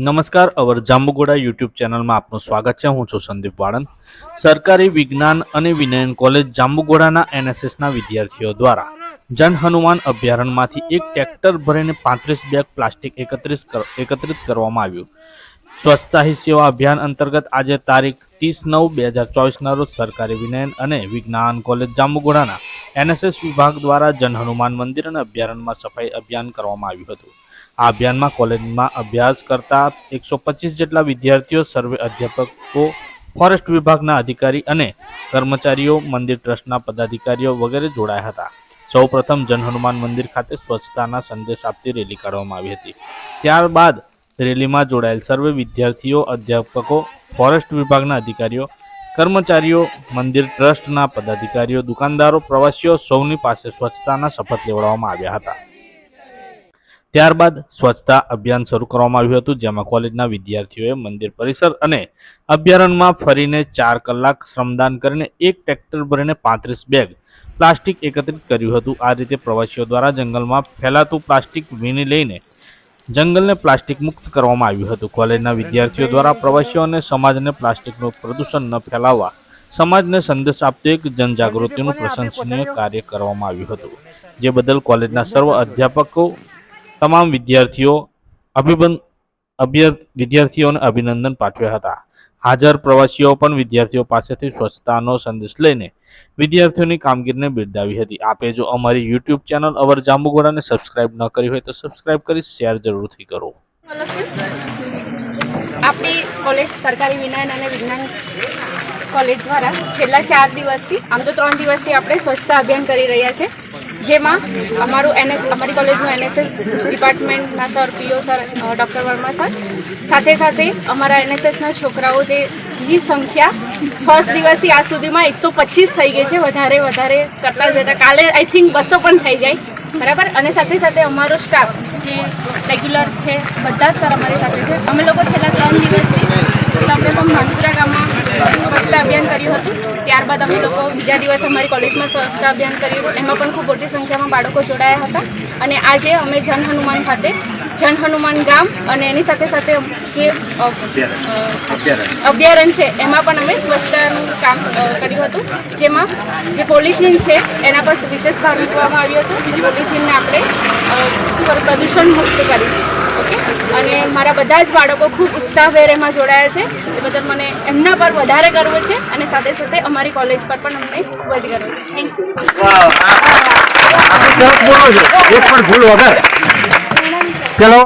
નમસ્કાર, અવર જાંબુગોડા યુટ્યુબ ચેનલમાં આપનું સ્વાગત છે. હું છું સંદીપ વાળંદ. સરકારી વિજ્ઞાન અને વિનયન કોલેજ જાંબુગોડાના એનએસએસના વિદ્યાર્થીઓ દ્વારા જન હનુમાન અભયારણ્યમાંથી એક ટ્રેક્ટર ભરીને પાંત્રીસ બેગ પ્લાસ્ટિક એકત્રિત એકત્રિત કરવામાં આવ્યું. સ્વચ્છતા સેવા અભિયાન અંતર્ગત આજે તારીખ ત્રીસ નવ બે હજાર ચોવીસના રોજ સરકારી વિનયન અને વિજ્ઞાન કોલેજ જાંબુગોડાના એનએસએસ વિભાગ દ્વારા જન હનુમાન મંદિર અને અભયારણ્યમાં સફાઈ અભિયાન કરવામાં આવ્યું હતું. આ અભિયાનમાં કોલેજમાં અભ્યાસ કરતા એકસો પચીસ જેટલા વિદ્યાર્થીઓ, સર્વે અધ્યાપકો, ફોરેસ્ટ વિભાગના અધિકારી અને કર્મચારીઓ, મંદિર ટ્રસ્ટના પદાધિકારીઓ વગેરે જોડાયા હતા. સૌપ્રથમ જન હનુમાન મંદિર ખાતે સ્વચ્છતાના સંદેશ આપતી રેલી કાઢવામાં આવી હતી. ત્યારબાદ રેલીમાં જોડાયેલ સર્વે વિદ્યાર્થીઓ, અધ્યાપકો, ફોરેસ્ટ વિભાગના અધિકારીઓ, કર્મચારીઓ, મંદિર ટ્રસ્ટના પદાધિકારીઓ, દુકાનદારો, પ્રવાસીઓ સૌની પાસે સ્વચ્છતાના શપથ લેવડાવવામાં આવ્યા હતા. ત્યારબાદ સ્વચ્છતા અભિયાન શરૂ કરવામાં આવ્યું હતું, જેમાં કોલેજના વિદ્યાર્થીઓએ મંદિર પરિસર અને અભયારણ્યમાં ફરીને ચાર કલાક શ્રમદાન કરીને એક ટ્રેક્ટર ભરીને પાંત્રીસ બેગ પ્લાસ્ટિક એકત્રિત કર્યું હતું. આ રીતે પ્રવાસીઓ દ્વારા જંગલમાં ફેલાતું પ્લાસ્ટિક વીણી લઈને જંગલને પ્લાસ્ટિક મુક્ત કરવામાં આવ્યું હતું. કોલેજના વિદ્યાર્થીઓ દ્વારા પ્રવાસીઓ અને સમાજને પ્લાસ્ટિકનું પ્રદૂષણ ન ફેલાવવા સમાજને સંદેશ આપતો એક જનજાગૃતિનું પ્રશંસનીય કાર્ય કરવામાં આવ્યું હતું. જે બદલ કોલેજના સર્વ અધ્યાપકો, તમામ વિદ્યાર્થીઓ, અભિબંધ વિદ્યાર્થીઓને અભિનંદન પાઠવ્યા હતા. હાજર પ્રવાસીઓ પણ વિદ્યાર્થીઓ પાસેથી સ્વચ્છતાનો સંદેશ લઈને વિદ્યાર્થીઓની કામગીરીને બિરદાવી હતી. આપે જો અમારી યુટ્યુબ ચેનલ અવર જાંબુગોડાને સબસ્ક્રાઇબ ન કરી હોય તો સબસ્ક્રાઇબ કરી શેર જરૂરથી કરો. આપણી કોલેજ સરકારી વિજ્ઞાન અને વિજ્ઞાન કોલેજ દ્વારા છેલ્લા ચાર દિવસથી, આમ તો ત્રણ દિવસથી આપણે સ્વચ્છતા અભિયાન કરી રહ્યા છે, જેમાં અમારું એનએસ અમારી કોલેજનું NSS ડિપાર્ટમેન્ટના sir PO sir doctor Verma sir સાથે સાથે અમારા એનએસએસના છોકરાઓ જે ની સંખ્યા ફર્સ્ટ દિવસથી આજ સુધીમાં એકસો પચીસ થઈ ગઈ છે, વધારે વધારે કરતાં જતાં. કાલે આઈ થિંક બસો પણ થઈ જાય. બરાબર? અને સાથે સાથે અમારો સ્ટાફ જે રેગ્યુલર છે, બધા સર અમારી સાથે છે. અમે લોકો છેલ્લા ત્રણ દિવસથી સૌપ્રથમ ભાંગપુરા ગામમાં સ્વચ્છતા અભિયાન કર્યું હતું. ત્યારબાદ અમે લોકો બીજા દિવસે અમારી કોલેજમાં સ્વચ્છતા અભિયાન કર્યું. એમાં પણ ખૂબ મોટી સંખ્યામાં બાળકો જોડાયા હતા. અને આજે અમે જન હનુમાન ખાતે જન હનુમાન ગામ અને એની સાથે સાથે જે અભયારણ્ય. છે એમાં પણ અમે સ્વચ્છતાનું કામ કર્યું હતું. જેમાં જે પોલિથીન છે એના પર વિશેષ ભાર મૂકવામાં આવ્યો હતો. પોલિથીનને આપણે પ્રદૂષણ મુક્ત કરીશું. ઓકે અને મારા બધા જ બાળકો ખૂબ ઉત્સાહભેર એમાં જોડાયા છે. એ બદલ મને એમના પર વધારે ગર્વ છે અને સાથે સાથે અમારી કોલેજ પર પણ અમને ખૂબ જ ગર્વ છે. થેન્ક યુ છો. ચલો.